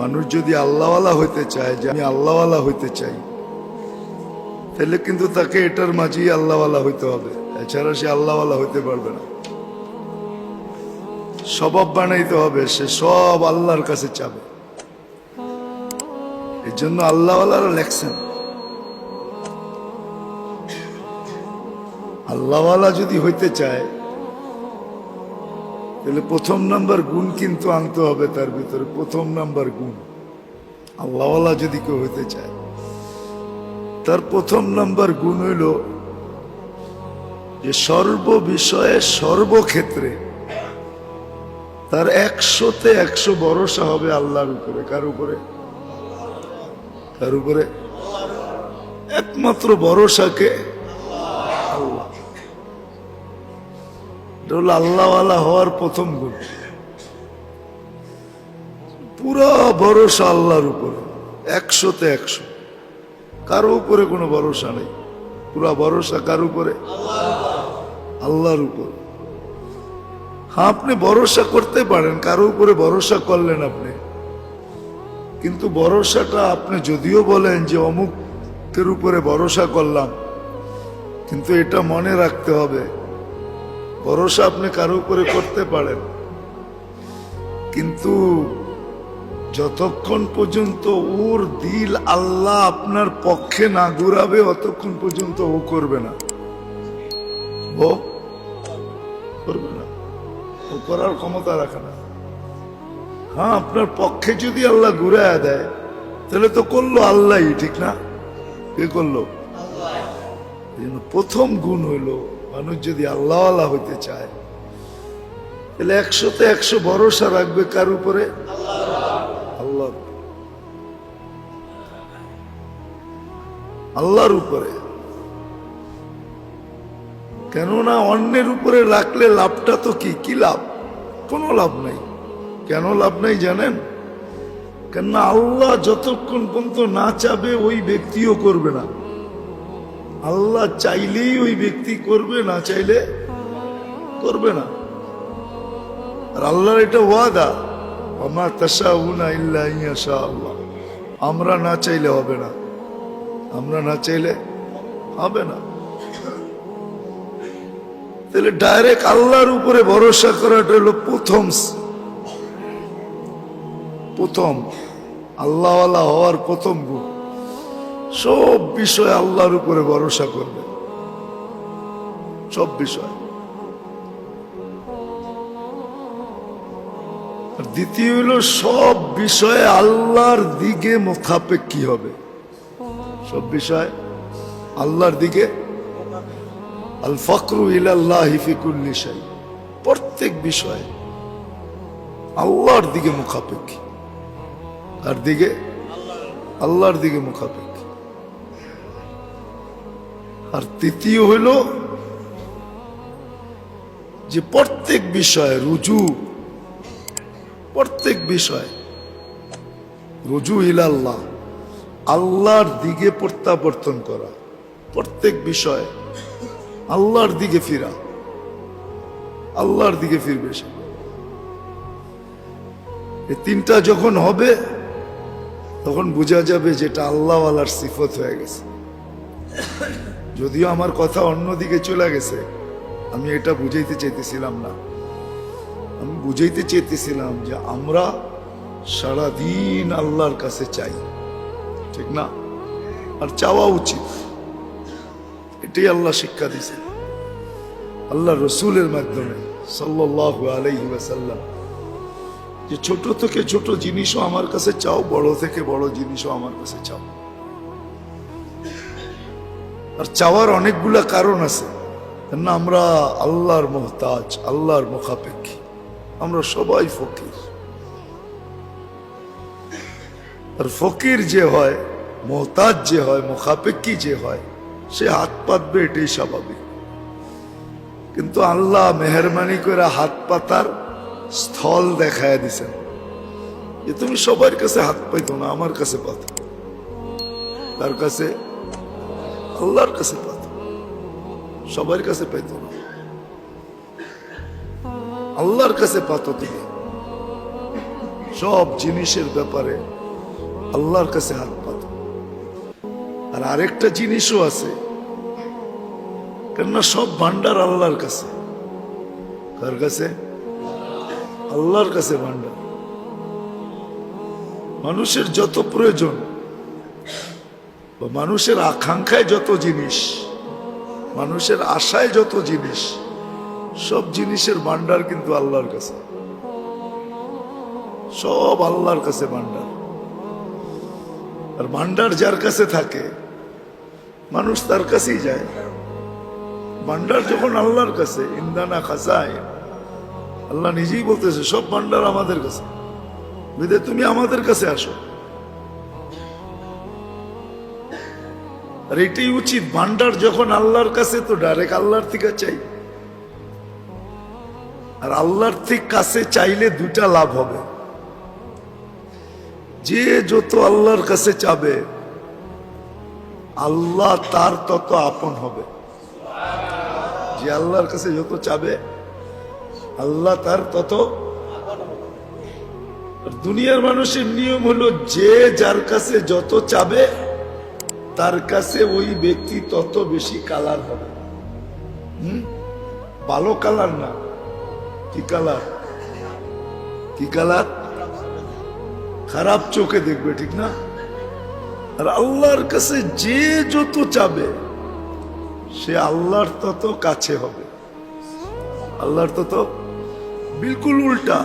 মানুষ যদি আল্লাহওয়ালা হইতে চায় যে আমি আল্লাহওয়ালা হইতে চাই, তাহলে কিন্তু তাকে এটার মাঝেই আল্লাহওয়ালা হইতে হবে। এছাড়া সে আল্লাহওয়ালা হইতে পারবে না। স্বভাব বানাইতে হবে, সে সব আল্লাহর কাছে চাবে। এর জন্য আল্লাহওয়ালারা লেখছেন, আল্লাহওয়ালা যদি হইতে চায় তাহলে প্রথম নাম্বার গুণ কিন্তু আনতে হবে তার ভিতরে, প্রথম নাম্বার গুণ। আল্লাহওয়ালা যদি কেউ হইতে চায়। তার প্রথম নাম্বার গুণ হইল যে সর্ব বিষয়ে সর্বক্ষেত্রে তার একশোতে একশো ভরসা হবে আল্লাহর উপরে। কার উপরে? কার উপরে? একমাত্র ভরসাকে এটা হলো আল্লাহওয়ালা হওয়ার প্রথম গুণ। পুরো ভরসা আল্লাহর উপর, একশোতে একশো। কারও উপরে কোনো ভরসা নেই। পুরা ভরসা কার উপরে? আল্লাহর উপর। হ্যাঁ আপনি ভরসা করতে পারেন, কারও উপরে ভরসা করলেন আপনি। কিন্তু ভরসাটা আপনি যদিও বলেন যে অমুকের উপরে ভরসা করলাম, কিন্তু এটা মনে রাখতে হবে। ভরসা আপনি কারও উপরে করতে পারেন। কিন্তু যতক্ষণ পর্যন্ত ওর দিল আল্লাহ আপনার পক্ষে না ঘুরাবে অতক্ষণ পর্যন্ত ও করবে না। ও করবে না। ও করার ক্ষমতা রাখে না। হ্যাঁ আপনার পক্ষে যদি আল্লাহ ঘুরাইয়া দেয় তাহলে তো করল আল্লাহই ঠিক না? কে করল? প্রথম গুণ হইল মানুষ যদি আল্লাহ আল্লাহ হইতে চায়, তাহলে একশোতে একশো ভরসা রাখবে কার উপরে? আল্লাহ আল্লাহর উপরে। কেননা অন্যের উপরে রাখলে লাভটা তো কি? কি লাভ? কোনো লাভ নাই। কেন লাভ নাই জানেন? কেননা আল্লাহ যতক্ষণ পর্যন্ত না চাবে, ওই ব্যক্তিও করবে না। আল্লাহ চাইলেই ওই ব্যক্তি করবে, না চাইলে করবে না। আর আল্লাহর এটা ওয়াদা আমার তাশাউনা ইল্লা ইয়াশা আল্লাহ আমরা না চাইলে হবে না। আমরা না চাইলে হবে না। তাহলে ডাইরেক্ট আল্লাহর উপরে ভরসা করাটা হলো প্রথম প্রথম। আল্লাহওয়ালা হওয়ার প্রথম গুণ। সব বিষয়ে আল্লাহর উপরে ভরসা করবে। সব বিষয়। দ্বিতীয় হলো, সব বিষয়ে আল্লাহর দিকে মুখাপেক্ষী হবে। সব বিষয় আল্লাহর দিকে। আল ফকরু ইলাল্লাহ হিফিকুল্লি শাই। প্রত্যেক বিষয়ে আল্লাহর দিকে মুখাপেক্ষী। আর দিকে? আল্লাহর দিকে মুখাপেক্ষী। তৃতীয় হইল যে প্রত্যেক বিষয়ে রুজু, প্রত্যেক বিষয় রুজু ইলাল্লাহ, আল্লাহর দিকে প্রত্যাবর্তন করা, প্রত্যেক বিষয়ে আল্লাহর দিকে ফিরা, আল্লাহর দিকে ফিরবে সে। এই তিনটা যখন হবে, তখন বোঝা যাবে যেটা আল্লাহওয়ালার সিফত হয়ে গেছে। যদিও আমার কথা অন্যদিকে চলে গেছে, আমি এটা বুঝাইতে চাইতেছিলাম না। আমি বুঝাইতে চেয়েছিলাম যে আমরা সারাদিন আল্লাহর কাছে চাই, ঠিক না? আর চাওয়া উচিত। এটাই আল্লাহ শিক্ষা দিছে আল্লাহ রসুলের মাধ্যমে সাল্লাহ আলাইহি ওয়াসাল্লাম যে ছোট থেকে ছোট জিনিসও আমার কাছে চাও, বড় থেকে বড় জিনিসও আমার কাছে চাও। আর চাওয়ার অনেকগুলা কারণ আছে। না আমরা আল্লাহর মোহতাজ, আল্লাহর মুখাপেক্ষী। আমরা সবাই ফকির। আর ফকির যে হয়, মোহতাজ যে হয়, মুখাপেক্ষী যে হয়, সে হাত পাতবে এটাই স্বাভাবিক। কিন্তু আল্লাহ মেহরবানি করে হাত পাতার স্থল দেখায় দিছেন। যে তুমি সবার কাছে হাত পাইতো না, আমার কাছে পাতো। তার কাছে আল্লাহর কাছে পাত। সবার কাছে পাইতো না। আল্লাহর কাছে পাত তুমি। সব জিনিসের ব্যাপারে আল্লাহর কাছে হাত পাত। আর আরেকটা জিনিসও আছে, কেননা সব ভান্ডার আল্লাহর কাছে। কার কাছে? আল্লাহর কাছে ভান্ডার। মানুষের যত প্রয়োজন মানুষের আকাঙ্ক্ষায় যত জিনিস, মানুষের আশায় যত জিনিস, সব জিনিসের ভান্ডার কিন্তু আল্লাহর কাছে। সব আল্লাহর কাছে ভান্ডার আর ভান্ডার যার কাছে থাকে, মানুষ তার কাছেই যায়। ভান্ডার যখন আল্লাহর কাছে, ইন্দানা খাসায় আল্লাহ নিজেই বলতেছে, সব ভান্ডার আমাদের কাছে। বেদে তুমি আমাদের কাছে আসো। আর এটাই উচিত, ভান্ডার যখন আল্লাহর কাছে, তো ডাইরেক্ট আল্লাহর থেকে চাই। আর আল্লাহর থেকে কাছে চাইলে দুটা লাভ হবে। যে যত আল্লাহর কাছে চাবে, আল্লাহ তার তত আপন হবে। যে আল্লাহর কাছে যত চাবে, আল্লাহ তার তত দুনিয়ার মানুষের নিয়ম হলো, যে যার কাছে যত চাবে তার কাছে ওই ব্যক্তি তত বেশি কালার হবে। হুম? ভালো কালার না। কি কালার? কি কালার? খারাপ চোখে দেখবে, ঠিক না? আর আল্লাহর কাছে যে যত চাবে, সে আল্লাহর তত কাছে হবে। আল্লাহর তত বিলকুল উল্টা।